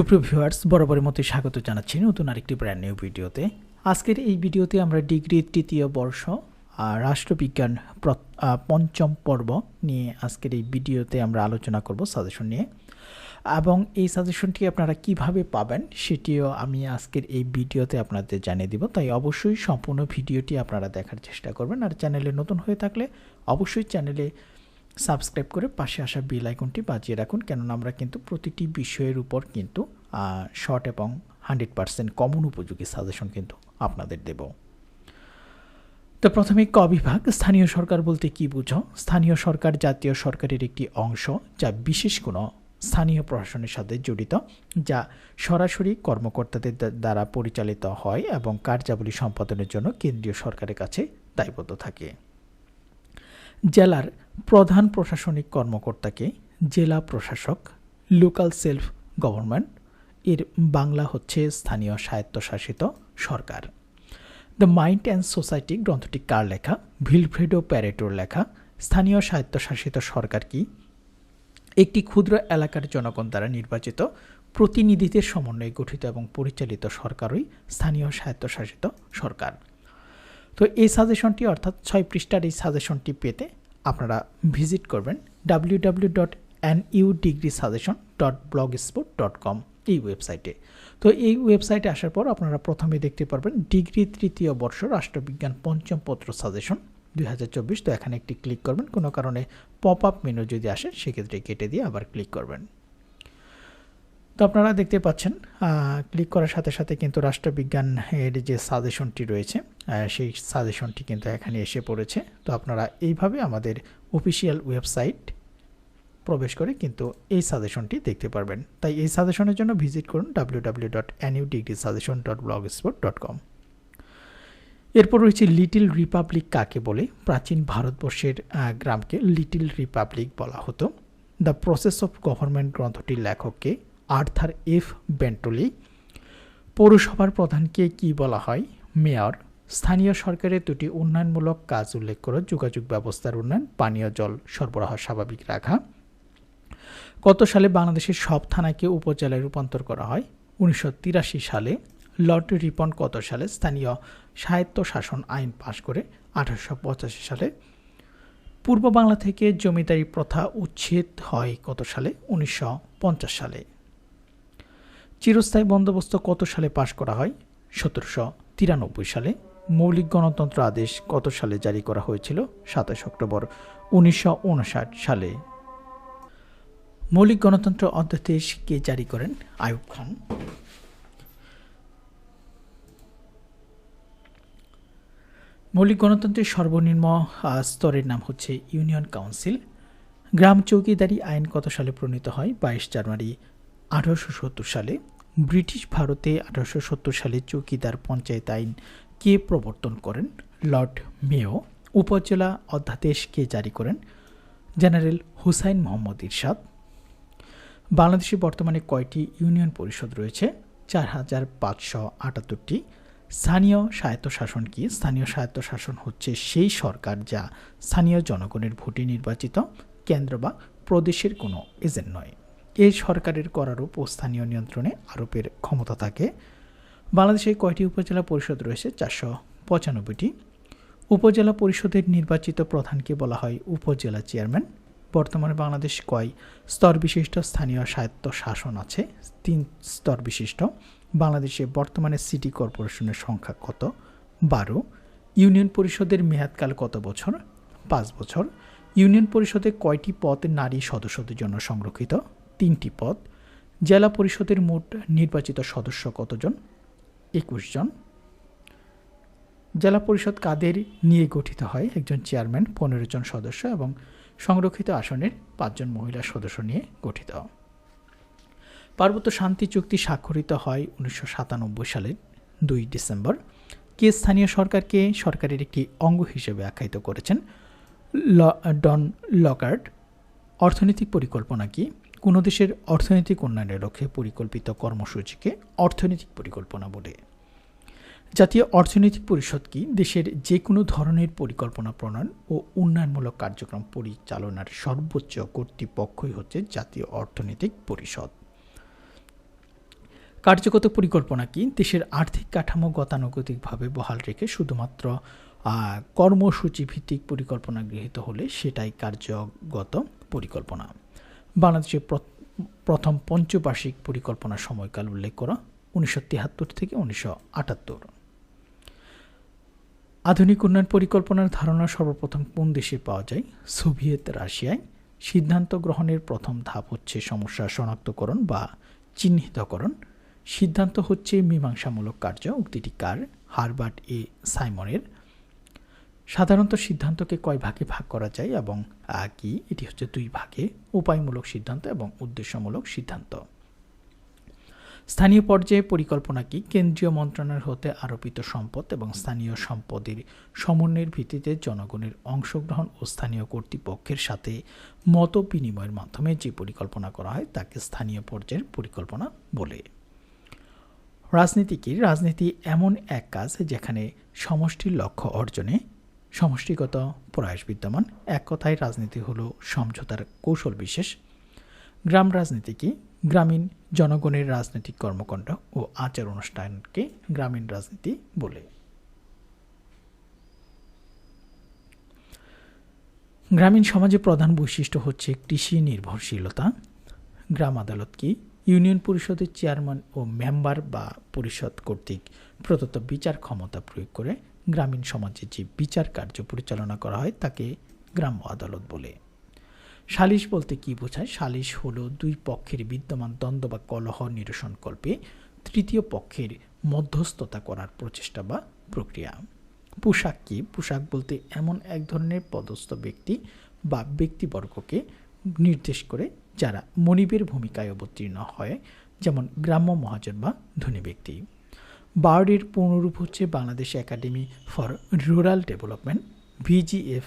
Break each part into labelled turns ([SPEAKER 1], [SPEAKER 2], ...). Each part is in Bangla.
[SPEAKER 1] সুপ্রিয় ভিউয়ার্স বরাবরের মতো স্বাগত জানাচ্ছি নতুন আরেকটি ব্র্যান্ড নিউ ভিডিওতে। আজকের এই ভিডিওতে আমরা ডিগ্রি তৃতীয় বর্ষ রাষ্ট্রবিজ্ঞান পঞ্চম পর্ব নিয়ে আজকের এই ভিডিওতে আমরা আলোচনা করব সাজেশন নিয়ে। এবং এই সাজেশনটি আপনারা কীভাবে পাবেন সেটিও আমি আজকের এই ভিডিওতে আপনাদের জানিয়ে দিব। তাই অবশ্যই সম্পূর্ণ ভিডিওটি আপনারা দেখার চেষ্টা করবেন। আর চ্যানেলে নতুন হয়ে থাকলে অবশ্যই চ্যানেলে সাবস্ক্রাইব করে পাশে আসা বেল আইকনটি বাজিয়ে রাখুন, কেননা আমরা কিন্তু প্রতিটি বিষয়ের উপর কিন্তু শর্ট এবং হান্ড্রেড পার্সেন্ট কমন উপযোগী সাজেশন কিন্তু আপনাদের দেব। তো প্রথমে ক বিভাগ, স্থানীয় সরকার বলতে কি বুঝো? স্থানীয় সরকার জাতীয় সরকারের একটি অংশ, যা বিশেষ কোনো স্থানীয় প্রশাসনের সাথে জড়িত, যা সরাসরি কর্মকর্তাদের দ্বারা পরিচালিত হয় এবং কার্যাবলী সম্পাদনের জন্য কেন্দ্রীয় সরকারের কাছে দায়বদ্ধ থাকে। জেলার প্রধান প্রশাসনিক কর্মকর্তাকে জেলা প্রশাসক, লোকাল সেলফ গভর্নমেন্ট, এর বাংলা হচ্ছে স্থানীয় স্বায়ত্তশাসিত সরকার। দ্য মাইন্ড অ্যান্ড সোসাইটি গ্রন্থটি কার লেখা? ভিলফ্রেডো প্যারেটোর লেখা। স্থানীয় স্বায়ত্তশাসিত সরকার কি? একটি ক্ষুদ্র এলাকার জনগণ দ্বারা নির্বাচিত, প্রতিনিধিদের সমন্বয়ে গঠিত এবং পরিচালিত সরকারই স্থানীয় স্বায়ত্তশাসিত সরকার। তো এই সাজেশনটি অর্থাৎ ছয় পৃষ্ঠার এই সাজেশনটি পেতে আপনারা ভিজিট করবেন W W dot N U degree suggestion dot blog sport dot com এই ওয়েবসাইটে তো এই ওয়েবসাইটে আসার পর আপনারা প্রথমে দেখতে পারবেন ডিগ্রি তৃতীয় বর্ষ রাষ্ট্রবিজ্ঞান পঞ্চম পত্র সাজেশন দুই হাজার চব্বিশ। তো এখানে একটি ক্লিক করবেন। কোনো কারণে পপ আপ মেনু যদি আসে, সেক্ষেত্রে কেটে দিয়ে আবার ক্লিক করবেন। তো আপনারা দেখতে পাচ্ছেন ক্লিক করার সাথে সাথে কিন্তু রাষ্ট্রবিজ্ঞান এর যে সাজেশনটি রয়েছে সেই সাজেশনটি কিন্তু এখানে এসে পড়েছে। তো আপনারা এইভাবে আমাদের অফিসিয়াল ওয়েবসাইট প্রবেশ করে কিন্তু এই সাজেশনটি দেখতে পারবেন। তাই এই সাজেশনের জন্য ভিজিট করুন W W dot NU degree suggestion dot blog sport dot com এরপর রয়েছে লিটিল রিপাবলিক কাকে বলে? প্রাচীন ভারতবর্ষের গ্রামকে লিটিল রিপাবলিক বলা হতো। দ্য প্রসেস অফ গভর্নমেন্ট গ্রন্থটির লেখককে আর্থার এফ বেন্টলি। পৌরসভার প্রধানকে কি বলা হয়? মেয়র, স্থানীয় সরকারের দুটি উন্নয়নমূলক কাজ উল্লেখ করে যোগাযোগ ব্যবস্থার উন্নয়ন, পানীয় জল সরবরাহ স্বাভাবিক রাখা। কত সালে বাংলাদেশের সব থানাকে উপজেলায় রূপান্তর করা হয়। উনিশশো তিরাশি সালে লর্ড রিপন কত সালে? স্থানীয় স্বায়ত্ত শাসন আইন পাশ করে আঠারোশো পঁচাশি সালে। পূর্ব বাংলা থেকে জমিদারি প্রথা উচ্ছেদ হয় কত সালে? উনিশশো পঞ্চাশ সালে। চিরস্থায়ী বন্দোবস্ত কত সালে পাশ করা হয়? সতেরোশো তিরানব্বই সালে। মৌলিক গণতন্ত্র আদেশ কত সালে জারি করা হয়েছিল? সাতাশ অক্টোবর। উনিশশো উনষাট সালে। মৌলিক গণতন্ত্র অধ্যাদেশ কে জারি করেন? আয়ুব খান। মৌলিক গণতন্ত্রের সর্বনিম্ন স্তরের নাম হচ্ছে ইউনিয়ন কাউন্সিল। গ্রাম চৌকিদারি আইন কত সালে প্রণীত হয়? বাইশ জানুয়ারি আঠারোশো সত্তর সালে ব্রিটিশ ভারতে আঠারোশো সত্তর সালে চৌকিদার পঞ্চায়েত আইন কে প্রবর্তন করেন? লর্ড মেও উপজেলা অধ্যাদেশ কে জারি করেন? জেনারেল হুসাইন মোহাম্মদ ইরশাদ। বাংলাদেশে বর্তমানে কয়টি ইউনিয়ন পরিষদ রয়েছে? চার হাজার পাঁচশো আটাত্তরটি। স্থানীয় স্বায়ত্তশাসন কি? স্থানীয় স্বায়ত্তশাসন হচ্ছে সেই সরকার যা স্থানীয় জনগণের ভোটে নির্বাচিত, কেন্দ্র বা প্রদেশের কোনো এজেন্ট নয়। এই সরকারের করারূপ ও স্থানীয় নিয়ন্ত্রণে আরোপের ক্ষমতা থাকে। বাংলাদেশে কয়টি উপজেলা পরিষদ রয়েছে? চারশো পঁচানব্বইটি। উপজেলা পরিষদের নির্বাচিত প্রধানকে বলা হয় উপজেলা চেয়ারম্যান। বর্তমানে বাংলাদেশ কয় স্তর বিশিষ্ট স্থানীয় স্বায়ত্ত শাসন আছে? তিন স্তর বিশিষ্ট বাংলাদেশে বর্তমানে সিটি কর্পোরেশনের সংখ্যা কত? বারো। ইউনিয়ন পরিষদের মেয়াদকাল কত বছর? পাঁচ বছর। ইউনিয়ন পরিষদে কয়টি পদ নারী সদস্যদের জন্য সংরক্ষিত? তিনটি পদ। জেলা পরিষদের মোট নির্বাচিত সদস্য কতজন? একুশ জন। জেলা পরিষদ কাদের নিয়ে গঠিত হয়? একজন চেয়ারম্যান, পনেরো জন সদস্য এবং সংরক্ষিত আসনের পাঁচজন মহিলা সদস্য নিয়ে গঠিত। পার্বত্য শান্তি চুক্তি স্বাক্ষরিত হয় উনিশশো সাতানব্বই সালের দুই ডিসেম্বর। কে স্থানীয় সরকারকে সরকারের একটি অঙ্গ হিসেবে আখ্যায়িত করেছেন? ল- ডন লকার্ড। অর্থনৈতিক পরিকল্পনা কি? কোনো দেশের অর্থনৈতিক উন্নয়নের লক্ষ্যে পরিকল্পিত কর্মসূচিকে অর্থনৈতিক পরিকল্পনা বলে। জাতীয় অর্থনৈতিক পরিষদ কি দেশের যে কোনো ধরনের পরিকল্পনা প্রণয়ন ও উন্নয়নমূলক কার্যক্রম পরিচালনার সর্বোচ্চ কর্তৃপক্ষই হচ্ছে জাতীয় অর্থনৈতিক পরিষদ। কার্যগত পরিকল্পনা কি দেশের আর্থিক কাঠামো গতানুগতিকভাবে বহাল রেখে শুধুমাত্র কর্মসূচি ভিত্তিক পরিকল্পনা গৃহীত হলে সেটাই কার্যগত পরিকল্পনা? বাংলাদেশের প্র- প্রথম পঞ্চবার্ষিক পরিকল্পনার সময়কাল উল্লেখ করা, উনিশশো তিয়াত্তর থেকে উনিশশো আটাত্তর। আধুনিক উন্নয়ন পরিকল্পনার ধারণা সর্বপ্রথম কোন দেশে পাওয়া যায়? সোভিয়েত রাশিয়ায়। সিদ্ধান্ত গ্রহণের প্রথম ধাপ হচ্ছে সমস্যা শনাক্তকরণ বা চিহ্নিতকরণ। সিদ্ধান্ত হচ্ছে মীমাংসামূলক কার্য, উক্তিটি কার? হারবার্ট এ সাইমনের। সাধারণত সিদ্ধান্তকে কয় ভাগে ভাগ করা যায় এবং কি? এটি হচ্ছে দুই ভাগে, উপায়মূলক সিদ্ধান্ত এবং উদ্দেশ্যমূলক সিদ্ধান্ত। স্থানীয় পর্যায়ে পরিকল্পনা কি? কেন্দ্রীয় মন্ত্রণালয় হতে আরোপিত সম্পদ এবং স্থানীয় সম্পদের সমন্বয়ের ভিত্তিতে জনগণের অংশগ্রহণ ও স্থানীয় কর্তৃপক্ষের সাথে মত বিনিময়ের মাধ্যমে যে পরিকল্পনা করা হয়, তাকে স্থানীয় পর্যায়ের পরিকল্পনা বলে। রাজনীতি কি? রাজনীতি এমন এক কাজ যেখানে সমষ্টির লক্ষ্য অর্জনে সমষ্টিগত, প্রয়াস বিদ্যমান। এক কথায় রাজনীতি হলো সমঝোতার কৌশল বিশেষ। গ্রাম রাজনীতি কি? গ্রামীণ জনগণের রাজনৈতিক কর্মকাণ্ড ও আচার অনুষ্ঠানকে গ্রামীণ রাজনীতি বলে। গ্রামীণ সমাজে প্রধান বৈশিষ্ট্য হচ্ছে কৃষি নির্ভরশীলতা। গ্রাম আদালত কি? ইউনিয়ন পরিষদের চেয়ারম্যান ও মেম্বার বা পরিষদ কর্তৃক প্রদত্ত বিচার ক্ষমতা প্রয়োগ করে গ্রামীণ সমাজে যে বিচার কার্য পরিচালনা করা হয়, তাকে গ্রাম্য আদালত বলে। সালিশ বলতে কি বোঝায়? সালিশ হলো দুই পক্ষের বিদ্যমান দ্বন্দ্ব বা কলহ নিরসনকল্পে তৃতীয় পক্ষের মধ্যস্থতা করার প্রচেষ্টা বা প্রক্রিয়া। পোশাক কি? পোশাক বলতে এমন এক ধরনের পদস্থ ব্যক্তি বা ব্যক্তিবর্গকে নির্দেশ করে যারা মনিবের ভূমিকায় অবতীর্ণ হয়, যেমন গ্রাম্য মহাজন বা ধনী ব্যক্তি। বার্ডের পূর্ণরূপ হচ্ছে Bangladesh academy for rural development, VGF,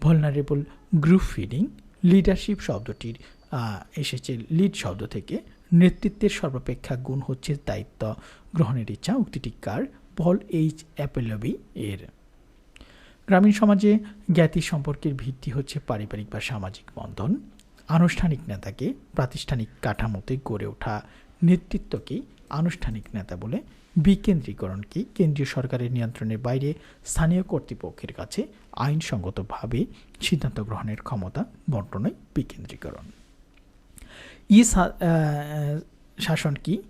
[SPEAKER 1] vulnerable group feeding, leadership শব্দটির এসেছে লিড শব্দ থেকে। নেতৃত্বের সর্বাপেক্ষা গুণ হচ্ছে দায়িত্ব গ্রহণের ইচ্ছা উক্তিটি কার? পল এইচ অ্যাপেলবি এর। গ্রামীণ সমাজে জ্ঞাতি সম্পর্কের ভিত্তি হচ্ছে পারিবারিক বা সামাজিক বন্ধন। আনুষ্ঠানিক নেতাকে প্রাতিষ্ঠানিক কাঠামোতে গড়ে ওঠা নেতৃত্বকে আনুষ্ঠানিক নেতা বলে বিকেন্দ্রীকরণ কি? কেন্দ্রীয় সরকারের নিয়ন্ত্রণের বাইরে স্থানীয় কর্তৃপক্ষের কাছে আইনসঙ্গতভাবে সিদ্ধান্ত গ্রহণের ক্ষমতা বন্টনই বিকেন্দ্রীকরণ। ই শাসন কি?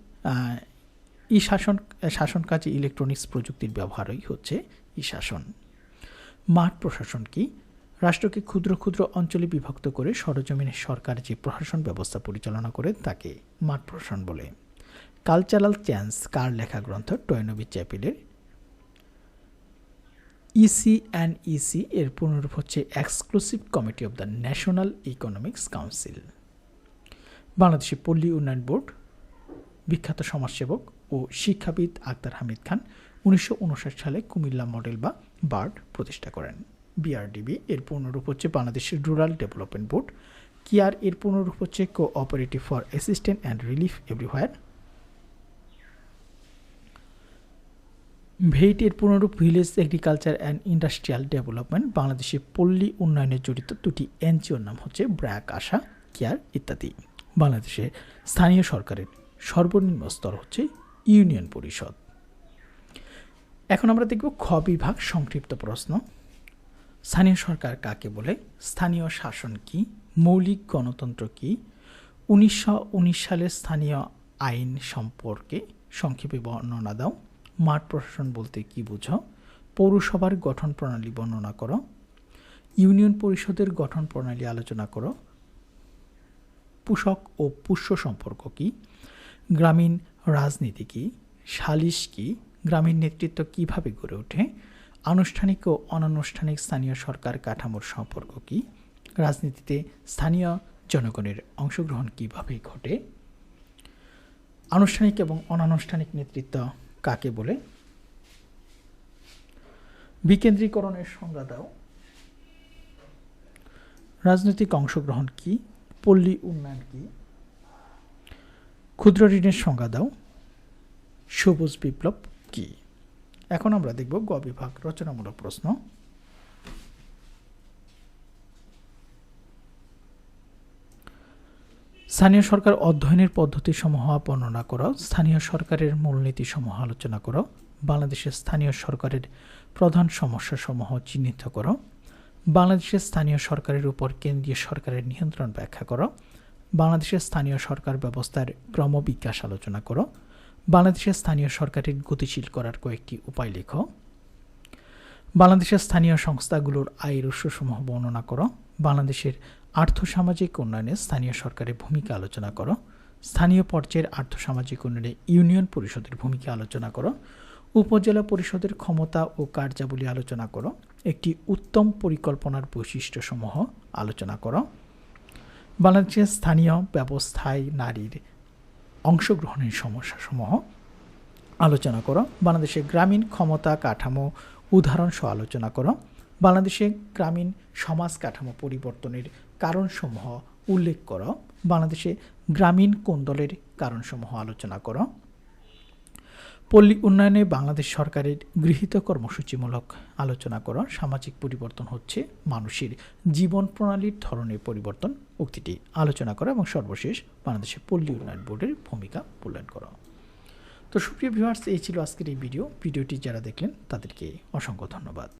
[SPEAKER 1] ই শাসন শাসন কাজে ইলেকট্রনিক্স প্রযুক্তির ব্যবহারই হচ্ছে ই শাসন। মাঠ প্রশাসন কি? রাষ্ট্রকে ক্ষুদ্র ক্ষুদ্র অঞ্চলে বিভক্ত করে সরজমিনে সরকার যে প্রশাসন ব্যবস্থা পরিচালনা করে তাকে মাঠ প্রশাসন বলে। কালচারাল চ্যান্স কার লেখা গ্রন্থ টয়নবি চ্যাপেলের? ইসি অ্যান্ড ইসি এর পুনরূপ হচ্ছে exclusive committee of the national economics council বাংলাদেশের পল্লী উন্নয়ন বোর্ড, বিখ্যাত সমাজসেবক ও শিক্ষাবিদ আক্তার হামিদ খান উনিশশো উনষাট সালে কুমিল্লা মডেল বা বার্ড প্রতিষ্ঠা করেন। বিআরডিবি এর পূর্ণরূপ হচ্ছে বাংলাদেশের রুরাল ডেভেলপমেন্ট বোর্ড কিয়ার এর পূর্ণরূপ হচ্ছে cooperative for assistant and relief everywhere ভেইট এর পুনরূপ village agriculture and industrial development বাংলাদেশে পল্লী উন্নয়নে জড়িত দুটি এনজিওর নাম হচ্ছে ব্র্যাক, আশা, কেয়ার ইত্যাদি। বাংলাদেশের স্থানীয় সরকারের সর্বনিম্ন স্তর হচ্ছে ইউনিয়ন পরিষদ। এখন আমরা দেখব খ বিভাগ সংক্ষিপ্ত প্রশ্ন। স্থানীয় সরকার কাকে বলে? স্থানীয় শাসন কি? মৌলিক গণতন্ত্র কি? উনিশশো উনিশ সালের স্থানীয় আইন সম্পর্কে সংক্ষেপে বর্ণনা দাও। মাঠ প্রশাসন বলতে কি বুঝো? পৌরসভার গঠন প্রণালী বর্ণনা করো। ইউনিয়ন পরিষদের গঠন প্রণালী আলোচনা করো। পোষক ও পুষ্য সম্পর্ক কি? গ্রামীণ রাজনীতি কি? সালিশ কি? গ্রামীণ নেতৃত্ব কীভাবে গড়ে ওঠে? আনুষ্ঠানিক ও অনানুষ্ঠানিক স্থানীয় সরকার কাঠামোর সম্পর্ক কি? রাজনীতিতে স্থানীয় জনগণের অংশগ্রহণ কীভাবে ঘটে? আনুষ্ঠানিক এবং অনানুষ্ঠানিক নেতৃত্ব কাকে বলে? বিকেন্দ্রীকরণের সংজ্ঞা দাও। রাজনৈতিক অংশগ্রহণ কি? পল্লী উন্নয়ন কি? ক্ষুদ্র ঋণের সংজ্ঞা দাও। সবুজ বিপ্লব কি? এখন আমরা দেখব গ বিভাগ রচনামূলক প্রশ্ন। স্থানীয় সরকার অধ্যয়নের পদ্ধতি সমূহ বর্ণনা করো, স্থানীয় সরকারের মূলনীতি সমূহ আলোচনা করো, বাংলাদেশের স্থানীয় সরকারের প্রধান সমস্যা সমূহ চিহ্নিত করো, বাংলাদেশের স্থানীয় সরকারের উপর কেন্দ্রীয় সরকারের নিয়ন্ত্রণ ব্যাখ্যা করো, বাংলাদেশের স্থানীয় সরকার ব্যবস্থার ক্রমবিকাশ আলোচনা করো, বাংলাদেশের স্থানীয় সরকারের গতিশীল করার কয়েকটি উপায় লেখো, বাংলাদেশের স্থানীয় সংস্থাগুলোর আয়ের উৎসসমূহ বর্ণনা করো, বাংলাদেশের আর্থসামাজিক উন্নয়নে স্থানীয় সরকারের ভূমিকা আলোচনা করো। স্থানীয় পর্যায়ের আর্থসামাজিক উন্নয়নে ইউনিয়ন পরিষদের ভূমিকা আলোচনা করো। উপজেলা পরিষদের ক্ষমতা ও কার্যাবলী আলোচনা করো। একটি উত্তম পরিকল্পনার বৈশিষ্ট্যসমূহ আলোচনা করো। বাংলাদেশের স্থানীয় ব্যবস্থায় নারীর অংশগ্রহণের সমস্যাসমূহ আলোচনা করো। বাংলাদেশের গ্রামীণ ক্ষমতা কাঠামো উদাহরণসহ আলোচনা করো। বাংলাদেশে গ্রামীণ সমাজ কাঠামো পরিবর্তনের কারণসমূহ উল্লেখ করো। বাংলাদেশে গ্রামীণ কোন্দলের কারণসমূহ আলোচনা করো। পল্লী উন্নয়নে বাংলাদেশ সরকারের গৃহীত কর্মসূচিমূলক আলোচনা করো। সামাজিক পরিবর্তন হচ্ছে মানুষের জীবন প্রণালীর ধরনের পরিবর্তন উক্তিটি আলোচনা করা এবং সর্বশেষ বাংলাদেশের পল্লী উন্নয়ন বোর্ডের ভূমিকা মূল্যায়ন করো। তো সুপ্রিয় ভিউয়ার্স এই ছিল আজকের এই ভিডিও ভিডিওটি যারা দেখলেন তাদেরকে অসংখ্য ধন্যবাদ।